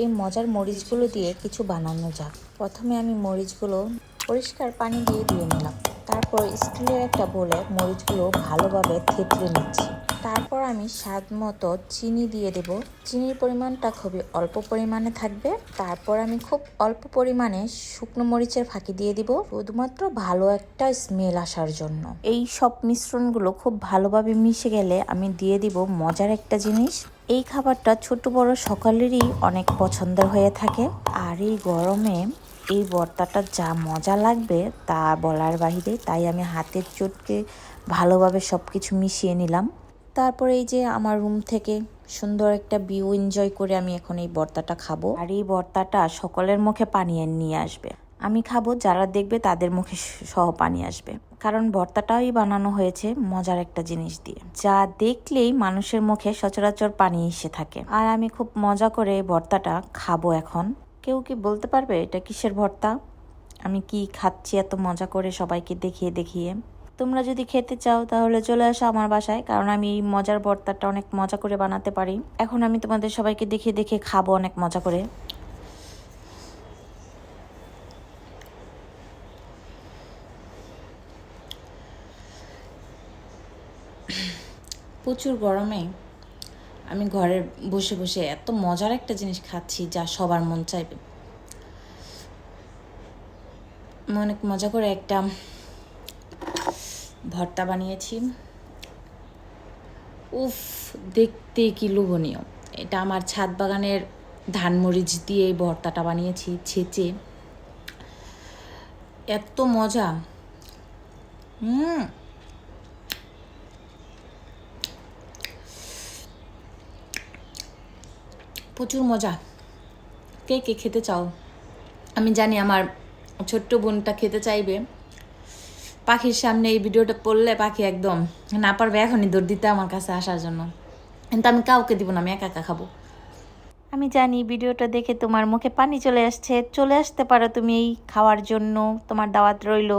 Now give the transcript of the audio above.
এই মজার মরিচগুলো দিয়ে কিছু বানানো যাক। প্রথমে আমি মরিচগুলো পরিষ্কার পানি দিয়ে ধুয়ে নিলাম। তারপর স্টিলের একটা বলে মরিচগুলো ভালোভাবে থেতলে নিচ্ছি। তারপর আমি স্বাদ মতো চিনি দিয়ে দেব। চিনির পরিমাণটা খুবই অল্প পরিমাণে থাকবে। তারপর আমি খুব অল্প পরিমাণে শুকনো মরিচের ফাঁকি দিয়ে দিব। শুধুমাত্র ভালো একটা স্মেল আসার জন্য। এই সব মিশ্রণগুলো খুব ভালোভাবে মিশে গেলে আমি দিয়ে দিব মজার একটা জিনিস। এই খাবারটা ছোট বড় সকলেরই অনেক পছন্দের হয়ে থাকে। আর এই গরমে এই ভর্তাটা যা মজা লাগবে তা বলার বাহিরে, তাই আমি হাতের চোটকে ভালোভাবে সব কিছু মিশিয়ে নিলাম। তারপরে এই যে আমার রুম থেকে সুন্দর একটা ভিউ এনজয় করে আমি এখন এই ভর্তাটা খাব। আর এই ভর্তাটা সকলের মুখে পানি নিয়ে আসবে। আমি খাব, যারা দেখবে তাদের মুখে সহ পানি আসবে। কারণ ভর্তাটাই বানানো হয়েছে মজার একটা জিনিস দিয়ে। যা দেখলেই মানুষের মুখে সচরাচর পানি এসে থাকে। আর আমি খুব মজা করে ভর্তাটা খাব এখন। কেউ কি বলতে পারবে এটা কিসের ভর্তা? আমি কি খাচ্ছি এত মজা করে সবাইকে দেখিয়ে দেখিয়ে? তোমরা যদি খেতে চাও তাহলে চলে আসো আমার বাসায়, কারণ আমি এই মজার ভর্তাটা অনেক মজা করে বানাতে পারি। এখন আমি তোমাদের সবাইকে দেখিয়ে দেখিয়ে খাব অনেক মজা করে। প্রচুর গরমে আমি ঘরে বসে বসে এত মজার একটা জিনিস খাচ্ছি যা সবার মন চাইবে। অনেক মজা করে একটা ভর্তা বানিয়েছি। উফ, দেখতে কি লোভনীয়। এটা আমার ছাদ বাগানের ধানমরিচ দিয়ে এই ভর্তাটা বানিয়েছি, ছেঁচে। এত মজা। হুম। প্রচুর মজা। কে কে খেতে চাও? আমি জানি আমার ছোট্ট বোনটা খেতে চাইবে। পাখির সামনে এই ভিডিওটা পড়লে পাখি একদম না পারবে এখনই দৌড় দিতে আমার কাছে আসার জন্য। কিন্তু আমি কাউকে দিব না, আমি একা একা খাব। আমি জানি ভিডিওটা দেখে তোমার মুখে পানি চলে আসছে। চলে আসতে পারো তুমি এই খাওয়ার জন্য, তোমার দাওয়াত রইল।